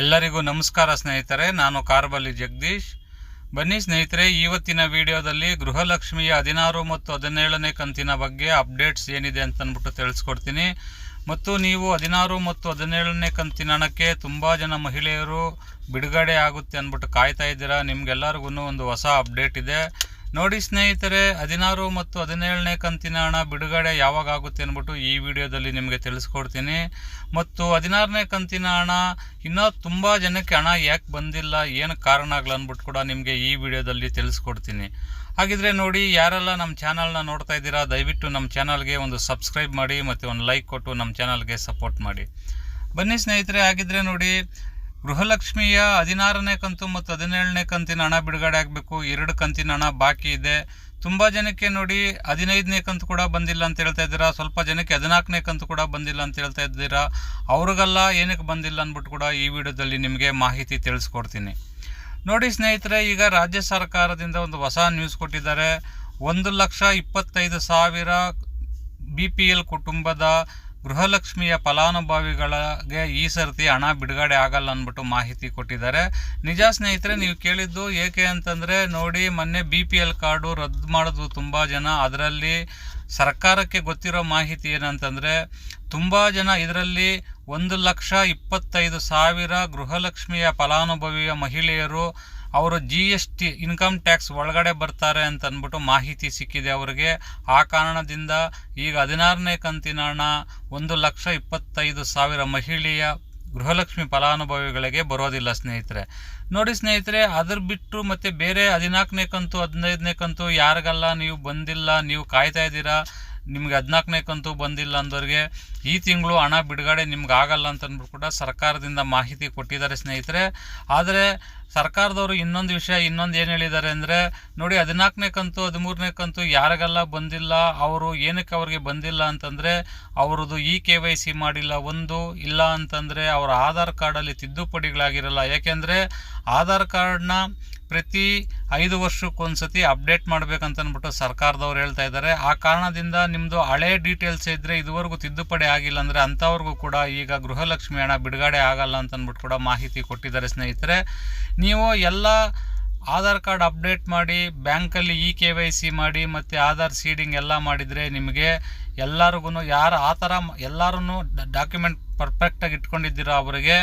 ಎಲ್ಲರಿಗೂ ನಮಸ್ಕಾರ ಸ್ನೇಹಿತರೆ, ನಾನು ಕಾರ್ಬಲ್ಲಿ ಜಗದೀಶ್. ಬನ್ನಿ ಸ್ನೇಹಿತರೆ, ಇವತ್ತಿನ ವಿಡಿಯೋದಲ್ಲಿ ಗೃಹಲಕ್ಷ್ಮಿಯ ಹದಿನಾರು ಮತ್ತು ಹದಿನೇಳನೇ ಕಂತಿನ ಬಗ್ಗೆ ಅಪ್ಡೇಟ್ಸ್ ಏನಿದೆ ಅಂತ ತಿಳಿಸ್ಕೊಡ್ತೀನಿ. ಮತ್ತು ನೀವು ಹದಿನಾರು ಮತ್ತು ಹದಿನೇಳನೇ ಕಂತಿನ ಹಣಕ್ಕೆ ತುಂಬ ಜನ ಮಹಿಳೆಯರು ಬಿಡುಗಡೆ ಆಗುತ್ತೆ ಅಂದ್ಬಿಟ್ಟು ಕಾಯ್ತಾ ಇದ್ದೀರಾ, ನಿಮ್ಗೆಲ್ಲರಿಗೂ ಒಂದು ಹೊಸ ಅಪ್ಡೇಟ್ ಇದೆ. ನೋಡಿ ಸ್ನೇಹಿತರೆ, ಹದಿನಾರು ಮತ್ತು ಹದಿನೇಳನೇ ಕಂತಿನ ಹಣ ಬಿಡುಗಡೆ ಯಾವಾಗ ಆಗುತ್ತೆ ಅಂದ್ಬಿಟ್ಟು ಈ ವಿಡಿಯೋದಲ್ಲಿ ನಿಮಗೆ ತಿಳಿಸ್ಕೊಡ್ತೀನಿ. ಮತ್ತು ಹದಿನಾರನೇ ಕಂತಿನ ಹಣ ಇನ್ನೂ ತುಂಬ ಜನಕ್ಕೆ ಹಣ ಯಾಕೆ ಬಂದಿಲ್ಲ, ಏನು ಕಾರಣ ಆಗಲ್ಲ ಅಂದ್ಬಿಟ್ಟು ಕೂಡ ನಿಮಗೆ ಈ ವಿಡಿಯೋದಲ್ಲಿ ತಿಳಿಸ್ಕೊಡ್ತೀನಿ. ಹಾಗಿದ್ರೆ ನೋಡಿ, ಯಾರೆಲ್ಲ ನಮ್ಮ ಚಾನಲ್ನ ನೋಡ್ತಾ ಇದ್ದೀರಾ, ದಯವಿಟ್ಟು ನಮ್ಮ ಚಾನಲ್ಗೆ ಒಂದು ಸಬ್ಸ್ಕ್ರೈಬ್ ಮಾಡಿ ಮತ್ತು ಒಂದು ಲೈಕ್ ಕೊಟ್ಟು ನಮ್ಮ ಚಾನಲ್ಗೆ ಸಪೋರ್ಟ್ ಮಾಡಿ. ಬನ್ನಿ ಸ್ನೇಹಿತರೆ, ಹಾಗಿದ್ರೆ ನೋಡಿ ಗೃಹಲಕ್ಷ್ಮಿಯ ಹದಿನಾರನೇ ಕಂತು ಮತ್ತು ಹದಿನೇಳನೇ ಕಂತಿನ ಹಣ ಬಿಡುಗಡೆ ಆಗಬೇಕು. ಎರಡು ಕಂತಿನ ಹಣ ಬಾಕಿ ಇದೆ. ತುಂಬ ಜನಕ್ಕೆ ನೋಡಿ ಹದಿನೈದನೇ ಕಂತು ಕೂಡ ಬಂದಿಲ್ಲ ಅಂತ ಹೇಳ್ತಾ ಇದ್ದೀರಾ? ಸ್ವಲ್ಪ ಜನಕ್ಕೆ ಹದಿನಾಲ್ಕನೇ ಕಂತು ಕೂಡ ಬಂದಿಲ್ಲ ಅಂತ ಹೇಳ್ತಾ ಇದ್ದೀರಾ? ಅವ್ರಿಗೆಲ್ಲ ಏನಕ್ಕೆ ಬಂದಿಲ್ಲ ಅಂದ್ಬಿಟ್ಟು ಕೂಡ ಈ ವಿಡಿಯೋದಲ್ಲಿ ನಿಮಗೆ ಮಾಹಿತಿ ತಿಳಿಸ್ಕೊಡ್ತೀನಿ. ನೋಡಿ ಸ್ನೇಹಿತರೆ, ಈಗ ರಾಜ್ಯ ಸರ್ಕಾರದಿಂದ ಒಂದು ಹೊಸ ನ್ಯೂಸ್ ಕೊಟ್ಟಿದ್ದಾರೆ. ಒಂದು ಲಕ್ಷ ಇಪ್ಪತ್ತೈದು ಸಾವಿರ ಬಿ ಪಿ ಎಲ್ ಕುಟುಂಬದ ಗೃಹಲಕ್ಷ್ಮಿಯ ಫಲಾನುಭವಿಗಳಿಗೆ ಈ ಸರ್ತಿ ಹಣ ಬಿಡುಗಡೆ ಆಗಲ್ಲ ಅಂದ್ಬಿಟ್ಟು ಮಾಹಿತಿ ಕೊಟ್ಟಿದ್ದಾರೆ. ನಿಜ ಸ್ನೇಹಿತರೆ, ನೀವು ಕೇಳಿದ್ದು ಏಕೆ ಅಂತಂದರೆ ನೋಡಿ, ಮೊನ್ನೆ ಬಿ ಪಿ ಎಲ್ ಕಾರ್ಡು ರದ್ದು ಮಾಡೋದು ತುಂಬ ಜನ. ಅದರಲ್ಲಿ ಸರ್ಕಾರಕ್ಕೆ ಗೊತ್ತಿರೋ ಮಾಹಿತಿ ಏನಂತಂದರೆ, ತುಂಬ ಜನ ಇದರಲ್ಲಿ ಒಂದು ಲಕ್ಷ ಇಪ್ಪತ್ತೈದು ಸಾವಿರ ಗೃಹಲಕ್ಷ್ಮಿಯ ಫಲಾನುಭವಿಯ ಮಹಿಳೆಯರು ಅವರು G S T income tax ಒಳಗಡೆ ಬರ್ತಾರೆ ಅಂತ ಅಂದ್ಬಿಟ್ಟು ಮಾಹಿತಿ ಸಿಕ್ಕಿದೆ ಅವರಿಗೆ. ಆ ಕಾರಣದಿಂದ ಈಗ ಹದಿನಾರನೇ ಕಂತಿನ ಹಣ ಒಂದು ಲಕ್ಷ ಇಪ್ಪತ್ತೈದು ಸಾವಿರ ಮಹಿಳೆಯ ಗೃಹಲಕ್ಷ್ಮಿ ಫಲಾನುಭವಿಗಳಿಗೆ ಬರೋದಿಲ್ಲ ಸ್ನೇಹಿತರೆ. ನೋಡಿ ಸ್ನೇಹಿತರೆ, ಅದ್ರ ಬಿಟ್ಟು ಮತ್ತೆ ಬೇರೆ ಹದಿನಾಲ್ಕನೇ ಕಂತು, ಹದಿನೈದನೇ ಕಂತು ಯಾರಿಗೆಲ್ಲ, ನೀವು ಬಂದಿಲ್ಲ, ನೀವು ಕಾಯ್ತಾ ಇದ್ದೀರಾ? ನಿಮ್ಗೆ ಹದಿನಾಲ್ಕನೇ ಕಂತು ಬಂದಿಲ್ಲ ಅಂದವ್ರಿಗೆ ಈ ತಿಂಗಳು ಹಣ ಬಿಡುಗಡೆ ನಿಮ್ಗೆ ಆಗಲ್ಲ ಅಂತ ಅಂದ್ಬಿಟ್ಟು ಕೂಡ ಸರ್ಕಾರದಿಂದ ಮಾಹಿತಿ ಕೊಟ್ಟಿದ್ದಾರೆ ಸ್ನೇಹಿತರೆ. ಆದರೆ ಸರ್ಕಾರದವರು ಇನ್ನೊಂದು ವಿಷಯ, ಇನ್ನೊಂದು ಏನು ಹೇಳಿದ್ದಾರೆ ಅಂದರೆ, ನೋಡಿ ಹದಿನಾಲ್ಕನೇ ಕಂತು, ಹದಿಮೂರನೇ ಕಂತು ಯಾರಿಗೆಲ್ಲ ಬಂದಿಲ್ಲ, ಅವರು ಏನಕ್ಕೆ ಅವ್ರಿಗೆ ಬಂದಿಲ್ಲ ಅಂತಂದರೆ, ಅವ್ರದ್ದು ಇ ಕೆ ವೈ ಸಿ ಮಾಡಿಲ್ಲ, ಒಂದು ಇಲ್ಲ ಅಂತಂದರೆ, ಅವರ ಆಧಾರ್ ಕಾರ್ಡಲ್ಲಿ ತಿದ್ದುಪಡಿಗಳಾಗಿರಲ್ಲ. ಯಾಕೆಂದರೆ ಆಧಾರ್ ಕಾರ್ಡ್ನ ಪ್ರತಿ ಐದು ವರ್ಷಕ್ಕೊಂದ್ಸತಿ ಅಪ್ಡೇಟ್ ಮಾಡ್ಬೇಕಂತ ಅಂದ್ಬಿಟ್ಟು ಸರ್ಕಾರದವ್ರು ಹೇಳ್ತಾ ಇದ್ದಾರೆ. ಆ ಕಾರಣದಿಂದ ನಿಮ್ಮದು ಹಳೆ ಡೀಟೇಲ್ಸ್ ಇದ್ದರೆ ಇದುವರೆಗೂ ತಿದ್ದುಪಡಿ ಆಗಿಲ್ಲ ಅಂದರೆ ಅಂಥವ್ರಿಗೂ ಕೂಡ ಈಗ ಗೃಹಲಕ್ಷ್ಮಿ ಹಣ ಬಿಡುಗಡೆ ಆಗಲ್ಲ ಅಂತ ಕೂಡ ಮಾಹಿತಿ ಕೊಟ್ಟಿದ್ದಾರೆ ಸ್ನೇಹಿತರೆ. ನೀವು ಎಲ್ಲ ಆಧಾರ್ ಕಾರ್ಡ್ ಅಪ್ಡೇಟ್ ಮಾಡಿ, ಬ್ಯಾಂಕಲ್ಲಿ ಇ ಕೆ ವೈ ಸಿ ಮಾಡಿ ಮತ್ತು ಆಧಾರ್ ಸೀಡಿಂಗ್ ಎಲ್ಲ ಮಾಡಿದರೆ ನಿಮಗೆ ಎಲ್ಲರಿಗೂ ಯಾರು ಆ ಥರ ಎಲ್ಲರೂ ಡಾಕ್ಯುಮೆಂಟ್ ಪರ್ಫೆಕ್ಟಾಗಿ ಇಟ್ಕೊಂಡಿದ್ದೀರೋ ಅವರಿಗೆ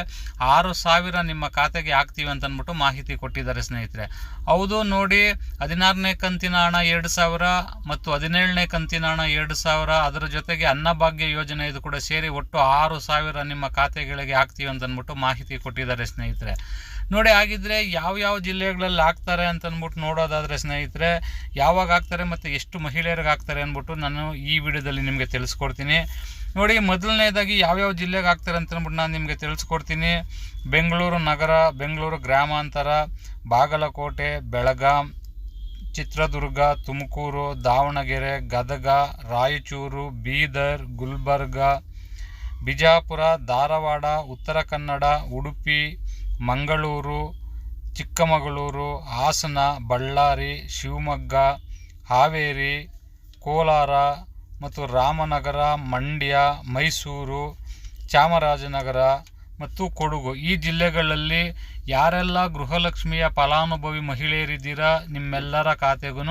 ಆರು ಸಾವಿರ ನಿಮ್ಮ ಖಾತೆಗೆ ಹಾಕ್ತೀವಿ ಅಂತ ಅಂದ್ಬಿಟ್ಟು ಮಾಹಿತಿ ಕೊಟ್ಟಿದ್ದಾರೆ ಸ್ನೇಹಿತರೆ. ಹೌದು ನೋಡಿ, ಹದಿನಾರನೇ ಕಂತಿನ ಹಣ ಎರಡು ಸಾವಿರ ಮತ್ತು ಹದಿನೇಳನೇ ಕಂತಿನ ಹಣ ಎರಡು ಸಾವಿರ, ಅದರ ಜೊತೆಗೆ ಅನ್ನಭಾಗ್ಯ ಯೋಜನೆ ಇದು ಕೂಡ ಸೇರಿ ಒಟ್ಟು ಆರು ಸಾವಿರ ನಿಮ್ಮ ಖಾತೆಗಳಿಗೆ ಹಾಕ್ತೀವಿ ಅಂತಂದ್ಬಿಟ್ಟು ಮಾಹಿತಿ ಕೊಟ್ಟಿದ್ದಾರೆ ಸ್ನೇಹಿತರೆ. ನೋಡಿ, ಹಾಗಿದ್ರೆ ಯಾವ ಜಿಲ್ಲೆಗಳಲ್ಲಿ ಹಾಕ್ತಾರೆ ಅಂತಂದ್ಬಿಟ್ಟು ನೋಡೋದಾದರೆ ಸ್ನೇಹಿತರೆ, ಯಾವಾಗ ಹಾಕ್ತಾರೆ ಮತ್ತು ಎಷ್ಟು ಮಹಿಳೆಯರಿಗೆ ಹಾಕ್ತಾರೆ ಅಂದ್ಬಿಟ್ಟು ನಾನು ಈ ವಿಡಿಯೋದಲ್ಲಿ ನಿಮಗೆ ತಿಳಿಸ್ಕೊಡ್ತೀನಿ. ನೋಡಿ, ಮೊದಲನೇದಾಗಿ ಯಾವ್ಯಾವ ಜಿಲ್ಲೆಗೆ ಹಾಕ್ತಾರೆ ಅಂತ ಅಂದ್ಬಿಟ್ಟು ನಾನು ನಿಮಗೆ ತಿಳಿಸ್ಕೊಡ್ತೀನಿ. ಬೆಂಗಳೂರು ನಗರ, ಬೆಂಗಳೂರು ಗ್ರಾಮಾಂತರ, ಬಾಗಲಕೋಟೆ, ಬೆಳಗಾಂ, ಚಿತ್ರದುರ್ಗ, ತುಮಕೂರು, ದಾವಣಗೆರೆ, ಗದಗ, ರಾಯಚೂರು, ಬೀದರ್, ಗುಲ್ಬರ್ಗ, ಬಿಜಾಪುರ, ಧಾರವಾಡ, ಉತ್ತರ ಕನ್ನಡ, ಉಡುಪಿ, ಮಂಗಳೂರು, ಚಿಕ್ಕಮಗಳೂರು, ಹಾಸನ, ಬಳ್ಳಾರಿ, ಶಿವಮೊಗ್ಗ, ಹಾವೇರಿ, ಕೋಲಾರ ಮತ್ತು ರಾಮನಗರ, ಮಂಡ್ಯ, ಮೈಸೂರು, ಚಾಮರಾಜನಗರ ಮತ್ತು ಕೊಡಗು. ಈ ಜಿಲ್ಲೆಗಳಲ್ಲಿ ಯಾರೆಲ್ಲ ಗೃಹಲಕ್ಷ್ಮಿಯ ಫಲಾನುಭವಿ ಮಹಿಳೆಯರಿದ್ದೀರಾ ನಿಮ್ಮೆಲ್ಲರ ಖಾತೆಗೂ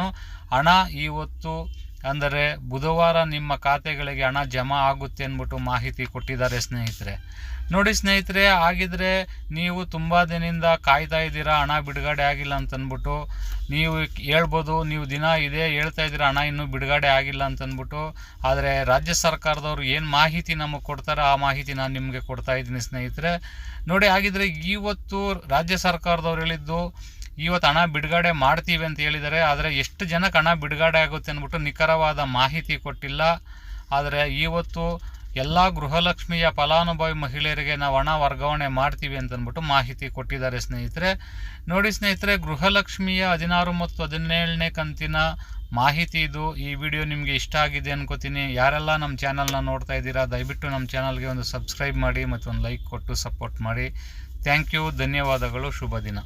ಹಣ ಇವತ್ತು ಅಂದರೆ ಬುಧವಾರ ನಿಮ್ಮ ಖಾತೆಗಳಿಗೆ ಹಣ ಜಮಾ ಆಗುತ್ತೆ ಅಂದ್ಬಿಟ್ಟು ಮಾಹಿತಿ ಕೊಟ್ಟಿದ್ದಾರೆ ಸ್ನೇಹಿತರೆ. ನೋಡಿ ಸ್ನೇಹಿತರೆ ಆಗಿದ್ರೆ ನೀವು ತುಂಬ ದಿನದಿಂದ ಕಾಯ್ತಾ ಇದ್ದೀರಾ, ಹಣ ಬಿಡುಗಡೆ ಆಗಿಲ್ಲ ಅಂತಂದ್ಬಿಟ್ಟು? ನೀವು ಹೇಳ್ಬೋದು, ನೀವು ದಿನ ಇದೇ ಹೇಳ್ತಾ ಇದ್ದೀರಾ, ಹಣ ಇನ್ನೂ ಬಿಡುಗಡೆ ಆಗಿಲ್ಲ ಅಂತಂದ್ಬಿಟ್ಟು? ಆದರೆ ರಾಜ್ಯ ಸರ್ಕಾರದವರು ಏನು ಮಾಹಿತಿ ನಮಗೆ ಕೊಡ್ತಾರೋ ಆ ಮಾಹಿತಿ ನಾನು ನಿಮಗೆ ಕೊಡ್ತಾ ಇದ್ದೀನಿ ಸ್ನೇಹಿತರೆ. ನೋಡಿ, ಹಾಗಿದ್ರೆ ಇವತ್ತು ರಾಜ್ಯ ಸರ್ಕಾರದವ್ರು ಹೇಳಿದ್ದು ಇವತ್ತು ಹಣ ಬಿಡುಗಡೆ ಮಾಡ್ತೀವಿ ಅಂತ ಹೇಳಿದ್ದಾರೆ. ಆದರೆ ಎಷ್ಟು ಜನಕ್ಕೆ ಹಣ ಬಿಡುಗಡೆ ಆಗುತ್ತೆ ಅಂದ್ಬಿಟ್ಟು ನಿಖರವಾದ ಮಾಹಿತಿ ಕೊಟ್ಟಿಲ್ಲ. ಆದರೆ ಇವತ್ತು ಎಲ್ಲ ಗೃಹಲಕ್ಷ್ಮಿಯ ಫಲಾನುಭವಿ ಮಹಿಳೆಯರಿಗೆ ನಾವು ಹಣ ವರ್ಗಾವಣೆ ಮಾಡ್ತೀವಿ ಅಂತಂದ್ಬಿಟ್ಟು ಮಾಹಿತಿ ಕೊಟ್ಟಿದ್ದಾರೆ ಸ್ನೇಹಿತರೆ. ನೋಡಿ ಸ್ನೇಹಿತರೆ, ಗೃಹಲಕ್ಷ್ಮಿಯ ಹದಿನಾರು ಮತ್ತು ಹದಿನೇಳನೇ ಕಂತಿನ ಮಾಹಿತಿ ಇದು. ಈ ವಿಡಿಯೋ ನಿಮಗೆ ಇಷ್ಟ ಆಗಿದೆ ಅನ್ಕೋತೀನಿ. ಯಾರೆಲ್ಲ ನಮ್ಮ ಚಾನಲ್ನ ನೋಡ್ತಾ ಇದ್ದೀರಾ, ದಯವಿಟ್ಟು ನಮ್ಮ ಚಾನಲ್ಗೆ ಒಂದು ಸಬ್ಸ್ಕ್ರೈಬ್ ಮಾಡಿ ಮತ್ತು ಒಂದು ಲೈಕ್ ಕೊಟ್ಟು ಸಪೋರ್ಟ್ ಮಾಡಿ. ಥ್ಯಾಂಕ್ ಯು, ಧನ್ಯವಾದಗಳು, ಶುಭ ದಿನ.